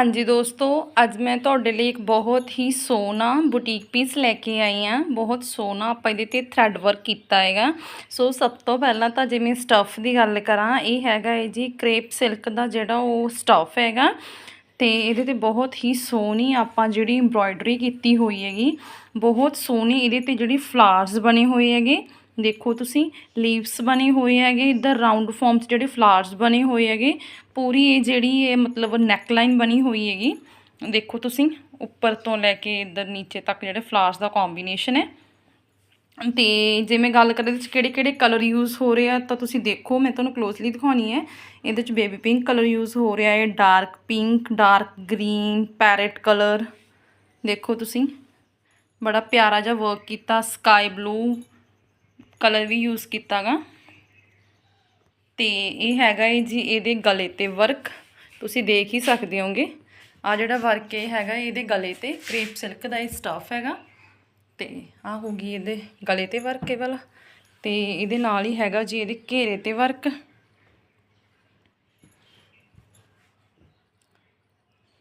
ਹਾਂਜੀ ਦੋਸਤੋ, ਅੱਜ ਮੈਂ ਤੁਹਾਡੇ ਲਈ ਇੱਕ ਬਹੁਤ ਹੀ ਸੋਹਣਾ ਬੁਟੀਕ ਪੀਸ ਲੈ ਕੇ ਆਈ ਹਾਂ। ਬਹੁਤ ਸੋਹਣਾ ਆਪਾਂ ਇਹਦੇ ਤੇ ਥ੍ਰੈਡ ਵਰਕ ਕੀਤਾ ਹੈਗਾ। ਸੋ ਸਭ ਤੋਂ ਪਹਿਲਾਂ ਤਾਂ ਜਿਵੇਂ ਮੈਂ ਸਟੱਫ ਦੀ ਗੱਲ ਕਰਾਂ, ਇਹ ਹੈਗਾ ਹੈ ਜੀ ਕ੍ਰੇਪ ਸਿਲਕ ਦਾ ਜਿਹੜਾ ਉਹ ਸਟੱਫ ਹੈਗਾ। ਤੇ ਇਹਦੇ ਤੇ ਬਹੁਤ ਹੀ ਸੋਹਣੀ ਆਪਾਂ ਜਿਹੜੀ ਐਮਬ੍ਰੋਇਡਰੀ ਕੀਤੀ ਹੋਈ ਹੈਗੀ। ਬਹੁਤ ਸੋਹਣੀ ਇਹਦੇ ਤੇ ਜਿਹੜੀ ਫਲਾਰਸ ਬਣੇ ਹੋਏ ਹੈਗੇ। ਦੇਖੋ ਤੁਸੀਂ ਲੀਵਸ ਬਣੇ ਹੋਏ ਹੈਗੇ, ਇੱਧਰ ਰਾਉਂਡ ਫਾਰਮ 'ਚ ਜਿਹੜੇ ਫਲਾਵਰਸ ਬਣੇ ਹੋਏ ਹੈਗੇ, ਪੂਰੀ ਇਹ ਜਿਹੜੀ ਇਹ ਮਤਲਬ ਨੈਕਲਾਈਨ ਬਣੀ ਹੋਈ ਹੈਗੀ, ਦੇਖੋ ਤੁਸੀਂ, ਉੱਪਰ ਤੋਂ ਲੈ ਕੇ ਇੱਧਰ ਨੀਚੇ ਤੱਕ ਜਿਹੜੇ ਫਲਾਵਰਸ ਦਾ ਕੰਬੀਨੇਸ਼ਨ ਹੈ। ਤੇ ਜੇ ਮੈਂ ਗੱਲ ਕਰਾਂ ਇਹਦੇ ਵਿੱਚ ਕਿਹੜੇ ਕਿਹੜੇ ਕਲਰ ਯੂਜ਼ ਹੋ ਰਹੇ ਆ ਤਾਂ ਤੁਸੀਂ ਦੇਖੋ, ਮੈਂ ਤੁਹਾਨੂੰ ਕਲੋਜ਼ਲੀ ਦਿਖਾਉਣੀ ਹੈ। ਇਹਦੇ ਵਿੱਚ ਬੇਬੀ ਪਿੰਕ ਕਲਰ ਯੂਜ਼ ਹੋ ਰਿਹਾ ਹੈ dark pink dark green parrot colour ਦੇਖੋ ਤੁਸੀਂ, ਬੜਾ ਪਿਆਰਾ ਜਿਹਾ ਵਰਕ ਕੀਤਾ ਸਕਾਈ ਬਲੂ ਕਲਰ ਵੀ ਯੂਜ਼ ਕੀਤਾਗਾ। ਤੇ ਇਹ ਹੈਗਾ ਹੈ ਜੀ ਇਹਦੇ ਗਲੇ ਤੇ ਵਰਕ ਤੁਸੀਂ ਦੇਖ ਹੀ ਸਕਦੇ ਹੋਗੇ। ਆ ਜਿਹੜਾ ਵਰਕ ਇਹ ਹੈਗਾ ਇਹਦੇ ਗਲੇ ਤੇ ਕ੍ਰੇਪ ਸਿਲਕ ਦਾ ਇਹ ਸਟਫ ਹੈਗਾ। ਤੇ ਆ ਹੋ ਗਈ ਇਹਦੇ ਗਲੇ ਤੇ ਵਰਕ ਇਹ ਵਾਲਾ। ਤੇ ਇਹਦੇ ਨਾਲ ਹੀ ਹੈਗਾ ਜੀ ਇਹਦੇ ਘੇਰੇ ਤੇ ਵਰਕ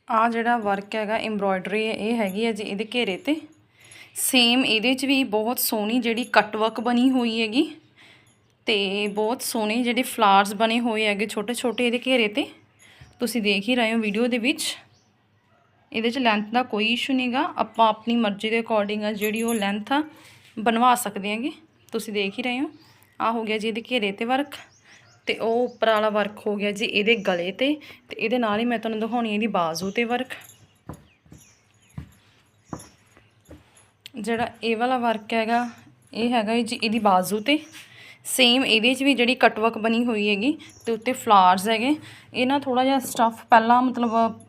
ਆ ਜਿਹੜਾ ਵਰਕ ਹੈਗਾ ਐਮਬ੍ਰੋਇਡਰੀ ਇਹ ਹੈਗੀ ਹੈ ਜੀ ਇਹਦੇ ਘੇਰੇ ਤੇ। ਸੇਮ ਇਹਦੇ 'ਚ ਵੀ ਬਹੁਤ ਸੋਹਣੀ ਜਿਹੜੀ ਕਟਵਰਕ ਬਣੀ ਹੋਈ ਹੈਗੀ ਤੇ ਬਹੁਤ ਸੋਹਣੇ ਜਿਹੜੇ ਫਲਾਰਸ ਬਣੇ ਹੋਏ ਹੈਗੇ ਛੋਟੇ ਛੋਟੇ ਇਹਦੇ ਘੇਰੇ ਤੇ। ਤੁਸੀਂ ਦੇਖ ਹੀ ਰਹੇ ਹੋ ਵੀਡੀਓ ਦੇ ਵਿੱਚ। ਇਹਦੇ 'ਚ ਲੈਂਥ ਦਾ ਕੋਈ ਇਸ਼ੂ ਨਹੀਂਗਾ ਆਪਾਂ ਆਪਣੀ ਮਰਜ਼ੀ ਦੇ ਅਕੋਰਡਿੰਗ ਆ ਜਿਹੜੀ ਉਹ ਲੈਂਥ ਆ, ਬਣਵਾ ਸਕਦੇ ਹਾਂਗੇ। ਤੁਸੀਂ ਦੇਖ ਹੀ ਰਹੇ ਹੋ। ਆ ਹੋ ਗਿਆ ਜੀ ਇਹਦੇ ਘੇਰੇ ਤੇ ਵਰਕ ਤੇ ਉਹ ਉੱਪਰ ਵਾਲਾ ਵਰਕ ਹੋ ਗਿਆ ਜੀ ਇਹਦੇ ਗਲੇ ਤੇ ਤੇ ਇਹਦੇ ਨਾਲ ਹੀ ਮੈਂ ਤੁਹਾਨੂੰ ਦਿਖਾਉਣੀ ਇਹਦੀ ਬਾਜ਼ੂ ਤੇ ਵਰਕ ਜਿਹੜਾ ਇਹ ਵਾਲਾ ਵਰਕ ਹੈਗਾ, ਇਹ ਹੈਗਾ ਜੀ ਇਹਦੀ ਬਾਜ਼ੂ ਤੇ। ਸੇਮ ਇਹਦੇ 'ਚ ਵੀ ਜਿਹੜੀ ਕਟਵਰਕ ਬਣੀ ਹੋਈ ਹੈਗੀ, ਤੇ ਉੱਤੇ ਫਲਾਰਸ ਹੈਗੇ। ਇਹ ਨਾ ਥੋੜਾ ਜਿਹਾ ਸਟਫ ਪਹਿਲਾਂ ਮਤਲਬ,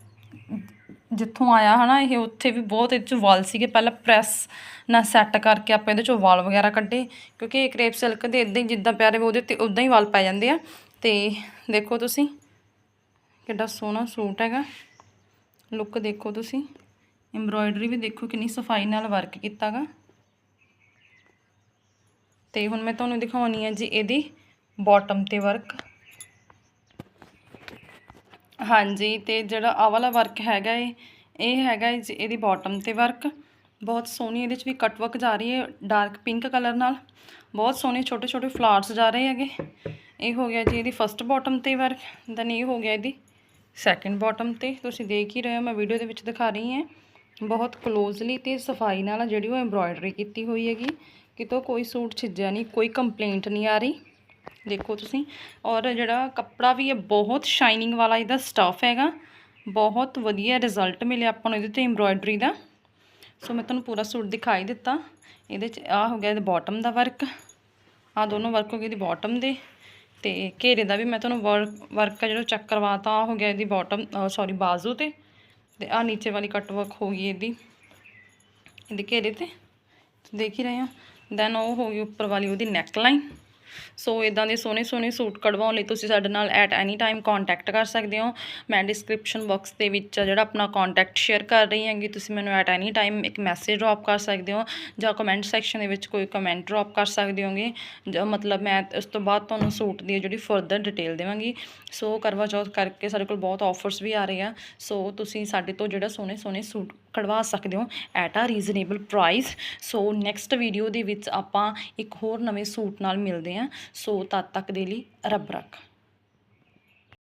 ਜਿੱਥੋਂ ਆਇਆ ਹਨਾ, ਇਹ ਉੱਥੇ ਵੀ ਬਹੁਤ ਇਹਦੇ 'ਚ ਵਾਲ ਸੀਗੇ। ਪਹਿਲਾਂ ਪ੍ਰੈਸ ਨਾਲ ਸੈੱਟ ਕਰਕੇ ਆਪਾਂ ਇਹਦੇ 'ਚੋਂ ਵਾਲ ਵਗੈਰਾ ਕੱਢੇ, ਕਿਉਂਕਿ ਇਹ ਕ੍ਰੇਪ ਸਿਲਕ ਦੇ ਇਦਾਂ ਹੀ ਜਿੱਦਾਂ ਪਿਆਰੇ ਉਹਦੇ ਤੇ ਉਦਾਂ ਹੀ ਵਾਲ ਪੈ ਜਾਂਦੇ ਆ। ਤੇ ਦੇਖੋ ਤੁਸੀਂ, ਕਿੱਡਾ ਸੋਹਣਾ ਸੂਟ ਹੈਗਾ। ਲੁੱਕ ਦੇਖੋ ਤੁਸੀਂ। ਐਮਬ੍ਰੋਇਡਰੀ ਵੀ ਦੇਖੋ ਕਿੰਨੀ ਸਫ਼ਾਈ ਨਾਲ ਵਰਕ ਕੀਤਾਗਾ। ਤੇ ਹੁਣ ਮੈਂ ਤੁਹਾਨੂੰ ਦਿਖਾਉਣੀ ਹੈ ਜੀ ਇਹਦੀ ਬਾਟਮ ਤੇ ਵਰਕ ਹਾਂਜੀ, ਤੇ ਜਿਹੜਾ ਆ ਵਾਲਾ ਵਰਕ ਹੈਗਾ ਏ, ਇਹ ਹੈਗਾ ਜੀ ਇਹਦੀ ਬਾਟਮ ਤੇ ਵਰਕ ਬਹੁਤ ਸੋਹਣੀ ਇਹਦੇ ਵਿੱਚ ਵੀ ਕਟ ਵਰਕ ਜਾ ਰਹੀ ਹੈ ਡਾਰਕ ਪਿੰਕ ਕਲਰ ਨਾਲ। ਬਹੁਤ ਸੋਹਣੇ ਛੋਟੇ ਛੋਟੇ ਫਲਾਰਸ ਜਾ ਰਹੇ ਹੈਗੇ। ਇਹ ਹੋ ਗਿਆ ਜੀ ਇਹਦੀ ਫਸਟ ਬਾਟਮ ਤੇ ਵਰਕ ਦੈਨ ਇਹ ਹੋ ਗਿਆ ਇਹਦੀ ਸੈਕੰਡ ਬਾਟਮ ਤੇ। ਤੁਸੀਂ ਦੇਖ ਹੀ ਰਹੇ ਹੋ, ਮੈਂ ਵੀਡੀਓ ਦੇ ਵਿੱਚ ਦਿਖਾ ਰਹੀ ਹਾਂ। ਬਹੁਤ ਕਲੋਜ਼ਲੀ ਤੇ ਸਫ਼ਾਈ ਨਾਲ ਜਿਹੜੀ ਉਹ ਐਮਬ੍ਰੋਇਡਰੀ ਕੀਤੀ ਹੋਈ ਹੈਗੀ। ਕਿਤੋਂ ਕੋਈ ਸੂਟ ਛਿੱਜਿਆ ਨਹੀਂ, ਕੋਈ ਕੰਪਲੇਂਟ ਨਹੀਂ ਆ ਰਹੀ। ਦੇਖੋ ਤੁਸੀਂ, ਔਰ ਜਿਹੜਾ ਕੱਪੜਾ ਵੀ ਹੈ ਬਹੁਤ ਸ਼ਾਈਨਿੰਗ ਵਾਲਾ ਇਹਦਾ ਸਟਫ ਹੈਗਾ। ਬਹੁਤ ਵਧੀਆ ਰਿਜ਼ਲਟ ਮਿਲਿਆ ਆਪਾਂ ਨੂੰ ਇਹਦੇ ਤੇ ਐਮਬ੍ਰੋਇਡਰੀ ਦਾ। ਸੋ ਮੈਂ ਤੁਹਾਨੂੰ ਪੂਰਾ ਸੂਟ ਦਿਖਾਈ ਦਿੱਤਾ। ਇਹਦੇ ਚ ਆ ਹੋ ਗਿਆ ਇਹਦੇ ਬਾਟਮ ਦਾ ਵਰਕ ਆ ਦੋਨੋਂ ਵਰਕ ਹੋ ਗਏ ਇਹਦੀ ਬਾਟਮ ਦੇ। ਤੇ ਘੇਰੇ ਦਾ ਵੀ ਮੈਂ ਤੁਹਾਨੂੰ ਵਰਕ ਵਰਕ ਜਿਹੜਾ ਚੈੱਕ ਕਰਵਾਤਾ। ਆ ਹੋ ਗਿਆ ਇਹਦੀ ਬਾਟਮ ਸੌਰੀ ਬਾਜ਼ੂ ਤੇ। ਤੇ ਆ ਨੀਚੇ ਵਾਲੀ ਕੱਟ ਵਰਕ ਹੋ ਗਈ ਇਹਦੀ। ਇਹਦੇ ਘੇਰੇ ਤੇ। ਦੇਖ ਹੀ ਰਹੇ ਹੋ। ਦੈਨ ਉਹ ਹੋ ਗਈ ਉੱਪਰ ਵਾਲੀ ਉਹਦੀ ਨੈਕ ਲਾਈਨ ਸੋ ਇਦਾਂ ਦੇ ਸੋਹਣੇ ਸੋਹਣੇ ਸੂਟ ਕਢਵਾਉਣ ਲਈ ਤੁਸੀਂ ਸਾਡੇ ਨਾਲ ਐਟ ਐਨੀ ਟਾਈਮ ਕੰਟੈਕਟ ਕਰ ਸਕਦੇ ਹੋ। ਮੈਂ ਡਿਸਕ੍ਰਿਪਸ਼ਨ ਬਾਕਸ ਦੇ ਵਿੱਚ ਜਿਹੜਾ ਆਪਣਾ ਕੰਟੈਕਟ ਸ਼ੇਅਰ ਕਰ ਰਹੀ ਹਾਂਗੀ, ਤੁਸੀਂ ਮੈਨੂੰ ਐਟ ਐਨੀ ਟਾਈਮ ਇੱਕ ਮੈਸੇਜ ਡ੍ਰੌਪ ਕਰ ਸਕਦੇ ਹੋ ਜਾਂ ਕਮੈਂਟ ਸੈਕਸ਼ਨ ਦੇ ਵਿੱਚ ਕੋਈ ਕਮੈਂਟ ਡ੍ਰੌਪ ਕਰ ਸਕਦੇ ਹੋਗੇ। ਜਾਂ ਮਤਲਬ ਮੈਂ ਉਸ ਤੋਂ ਬਾਅਦ ਤੁਹਾਨੂੰ ਸੂਟ ਦੀ ਜਿਹੜੀ ਫਰਦਰ ਡਿਟੇਲ ਦੇਵਾਂਗੀ। ਸੋ ਕਰਵਾ ਚੌਥ ਕਰਕੇ ਸਾਡੇ ਕੋਲ ਬਹੁਤ ਆਫਰਸ ਵੀ ਆ ਰਹੇ ਆ। ਸੋ ਤੁਸੀਂ ਸਾਡੇ ਤੋਂ ਜਿਹੜਾ ਸੋਹਣੇ ਸੋਹਣੇ ਸੂਟ ਕਢਵਾ ਸਕਦੇ ਹੋ at a reasonable price so next video ਦੇ ਵਿੱਚ ਆਪਾਂ ਇੱਕ ਹੋਰ ਨਵੇਂ ਸੂਟ ਨਾਲ ਮਿਲਦੇ ਹਾਂ। ਸੋ ਤਦ ਤੱਕ ਦੇ ਲਈ ਰੱਬ ਰੱਖ।